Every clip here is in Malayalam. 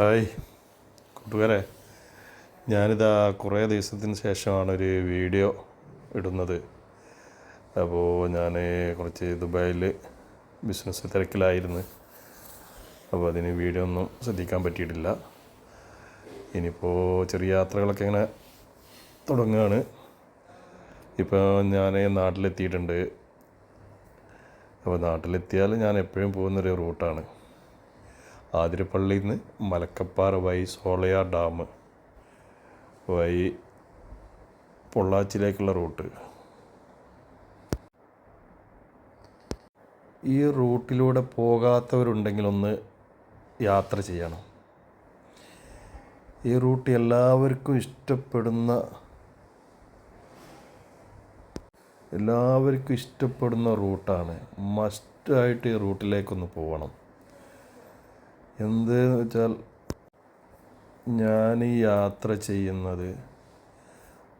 ഹായ് കൂട്ടുകാരെ. ഞാനിതാ കുറേ ദിവസത്തിന് ശേഷമാണ് ഒരു വീഡിയോ ഇടുന്നത്. അപ്പോൾ ഞാൻ കുറച്ച് ദുബായിൽ ബിസിനസ് തിരക്കിലായിരുന്നു. അപ്പോൾ അതിന് വീഡിയോ ഒന്നും ശ്രദ്ധിക്കാൻ പറ്റിയിട്ടില്ല. ഇനിയിപ്പോൾ ചെറിയ യാത്രകളൊക്കെ ഇങ്ങനെ തുടങ്ങുകയാണ് ഇപ്പോൾ ഞാൻ നാട്ടിലെത്തിയിട്ടുണ്ട്. അപ്പോൾ നാട്ടിലെത്തിയാൽ ഞാൻ എപ്പോഴും പോകുന്നൊരു റൂട്ടാണ്. ആതിരപ്പള്ളിയിൽ നിന്ന് മലക്കപ്പാറ വഴി സോളയാർ ഡാം വഴി പൊള്ളാച്ചിലേക്കുള്ള റൂട്ട്. ഈ റൂട്ടിലൂടെ പോകാത്തവരുണ്ടെങ്കിൽ ഒന്ന് യാത്ര ചെയ്യണം. ഈ റൂട്ട് എല്ലാവർക്കും ഇഷ്ടപ്പെടുന്ന എല്ലാവർക്കും ഇഷ്ടപ്പെടുന്ന റൂട്ടാണ്. മസ്റ്റായിട്ട് ഈ റൂട്ടിലേക്കൊന്ന് പോകണം എന്തെന്ന് വെച്ചാൽ ഞാൻ യാത്ര ചെയ്യുന്നത്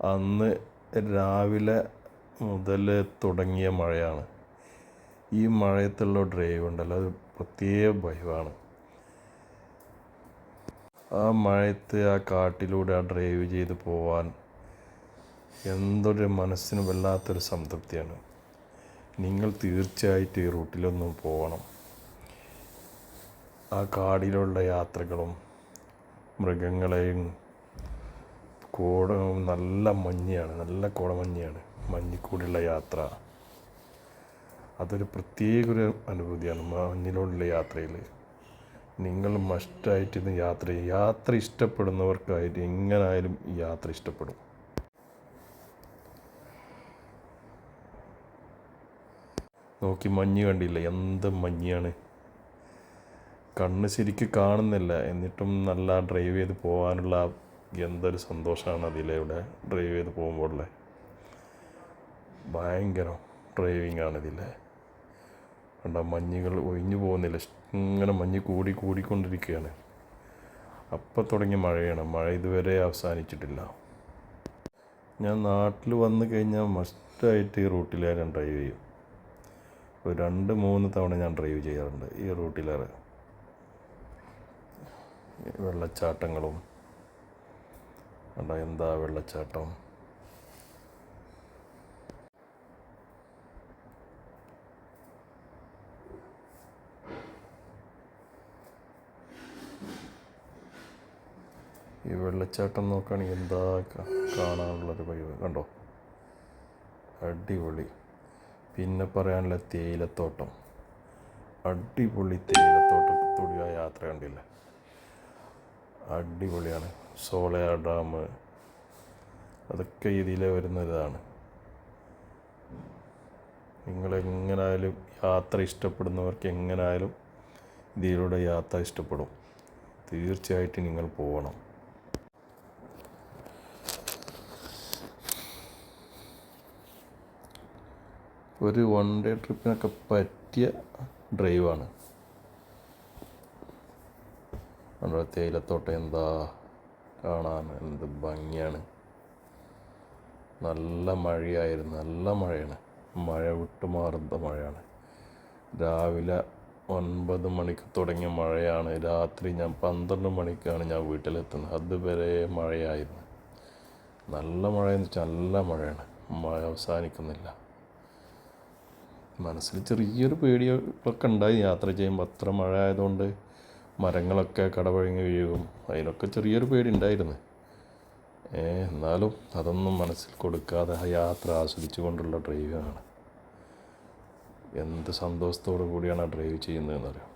അന്ന് രാവിലെ മുതൽ തുടങ്ങിയ മഴയാണ്. ഈ മഴയത്തുള്ള ഡ്രൈവ് ഉണ്ടല്ലോ അത് പ്രത്യേക ഭയമാണ് ആ മഴയത്ത് ആ കാട്ടിലൂടെ ആ ഡ്രൈവ് ചെയ്ത് പോവാൻ എന്തൊരു മനസ്സിന് വല്ലാത്തൊരു സംതൃപ്തിയാണ്. നിങ്ങൾ തീർച്ചയായിട്ടും ഈ റൂട്ടിലൊന്നും പോകണം ആ കാടിലുള്ള യാത്രകളും മൃഗങ്ങളെയും കോട നല്ല മഞ്ഞാണ് നല്ല കോടമഞ്ഞാണ് മഞ്ഞിക്കൂടിയുള്ള യാത്ര. അതൊരു പ്രത്യേക ഒരു അനുഭൂതിയാണ് മഞ്ഞിലുള്ള യാത്രയിൽ. നിങ്ങൾ മസ്റ്റായിട്ട് ഇന്ന് യാത്ര ചെയ്യും. യാത്ര ഇഷ്ടപ്പെടുന്നവർക്കായിട്ട് എങ്ങനായാലും ഈ യാത്ര ഇഷ്ടപ്പെടും. നോക്കി മഞ്ഞ് കണ്ടില്ല? എന്ത് മഞ്ഞാണ്. കണ്ണ് ശരിക്ക് കാണുന്നില്ല. എന്നിട്ടും നല്ല ഡ്രൈവ് ചെയ്ത് പോകാനുള്ള എന്തൊരു സന്തോഷമാണ് അതിലൂടെ ഡ്രൈവ് ചെയ്ത് പോകുമ്പോഴുള്ള. ഭയങ്കര ഡ്രൈവിംഗ് ആണ് ഇതിൽ കണ്ട മഞ്ഞുകൾ ഒഴിഞ്ഞു പോകുന്നില്ല. ഇങ്ങനെ മഞ്ഞ് കൂടി കൂടിക്കൊണ്ടിരിക്കുകയാണ്. അപ്പം തുടങ്ങിയ മഴയാണ്. മഴ ഇതുവരെ അവസാനിച്ചിട്ടില്ല. ഞാൻ നാട്ടിൽ വന്നു കഴിഞ്ഞാൽ മസ്റ്റായിട്ട് ഈ റൂട്ടിൽ ഞാൻ ഡ്രൈവ് ചെയ്യും. ഒരു രണ്ട് മൂന്ന് തവണ ഞാൻ ഡ്രൈവ് ചെയ്യാറുണ്ട് ഈ റൂട്ടിലേറെ. വെള്ളച്ചാട്ടങ്ങളും. കണ്ടോ എന്താ വെള്ളച്ചാട്ടം? ഈ വെള്ളച്ചാട്ടം നോക്കുകയാണെങ്കിൽ എന്താ കാണാനുള്ളൊരു കഴിവ് കണ്ടോ? അടിപൊളി. പിന്നെ പറയാനുള്ള തേയിലത്തോട്ടം. അടിപൊളി തേയിലത്തോട്ടം. ആ യാത്ര കണ്ടില്ലേ? അടിപൊളിയാണ്. സോളയാർ ഡാം. അതൊക്കെ ഇതിലെ വരുന്ന ഇതാണ്. നിങ്ങൾ എങ്ങനായാലും യാത്ര ഇഷ്ടപ്പെടുന്നവർക്ക് എങ്ങനായാലും ഇതിലൂടെ യാത്ര ഇഷ്ടപ്പെടും. തീർച്ചയായിട്ടും നിങ്ങൾ പോകണം ഒരു വൺ ഡേ ട്രിപ്പിനൊക്കെ പറ്റിയ ഡ്രൈവാണ് നമ്മുടെ തേയിലത്തോട്ടം എന്താ കാണാൻ? എന്ത് ഭംഗിയാണ്. നല്ല മഴയായിരുന്നു. നല്ല മഴയാണ്. മഴ വിട്ടുമാറുന്ന മഴയാണ്. രാവിലെ ഒൻപത് മണിക്ക് തുടങ്ങിയ മഴയാണ്. രാത്രി ഞാൻ പന്ത്രണ്ട് മണിക്കാണ് ഞാൻ വീട്ടിലെത്തുന്നത്. അതുവരെ മഴയായിരുന്നു. നല്ല മഴയെന്ന് വെച്ചാൽ നല്ല മഴയാണ്. മഴ അവസാനിക്കുന്നില്ല. മനസ്സിൽ ചെറിയൊരു പേടിയൊക്കെ ഉണ്ടായി യാത്ര ചെയ്യുമ്പോൾ അത്ര മഴ ആയതുകൊണ്ട് മരങ്ങളൊക്കെ കടപഴങ്ങി വീഴും. അതിനൊക്കെ ചെറിയൊരു പേടി ഉണ്ടായിരുന്നു എന്നാലും അതൊന്നും മനസ്സിൽ കൊടുക്കാതെ ആ യാത്ര ആസ്വദിച്ചു കൊണ്ടുള്ള ഡ്രൈവിങ്ങാണ് എന്ത് സന്തോഷത്തോടു കൂടിയാണ് ആ ഡ്രൈവ് ചെയ്യുന്നതെന്നറിയാം?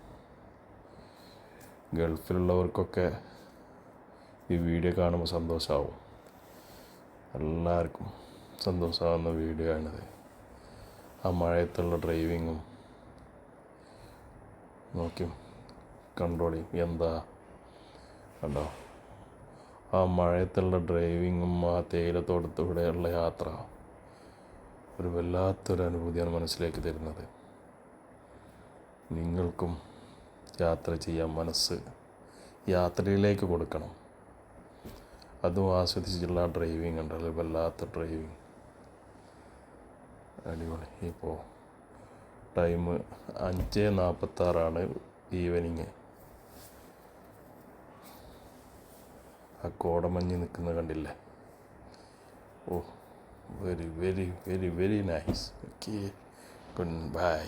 ഗൾഫിലുള്ളവർക്കൊക്കെ ഈ വീഡിയോ കാണുമ്പോൾ സന്തോഷമാവും. എല്ലാവർക്കും സന്തോഷമാവുന്ന വീഡിയോ ആണിത്. ആ മഴയത്തുള്ള ഡ്രൈവിങ്ങും. നോക്കി കണ്ടോളി എന്താ? കണ്ടോ? ആ മഴയത്തുള്ള ഡ്രൈവിങ്ങും ആ തേയിലത്തോട്ടത്തൂടെയുള്ള യാത്ര ഒരു വല്ലാത്തൊരു അനുഭൂതിയാണ് മനസ്സിലേക്ക് തരുന്നത്. നിങ്ങൾക്കും യാത്ര ചെയ്യാൻ മനസ്സ് യാത്രയിലേക്ക് കൊടുക്കണം. അതും ആസ്വദിച്ചിട്ടുള്ള ആ ഡ്രൈവിംഗ് ഉണ്ടല്ലോ വല്ലാത്ത ഡ്രൈവിംഗ്. അടിപൊളി. ഇപ്പോൾ ടൈം അഞ്ച് നാൽപ്പത്താറാണ് ഈവനിങ്. ആ കോടമഞ്ഞ് നിൽക്കുന്നത് കണ്ടില്ലേ? ഓ very very very very nice okay good bye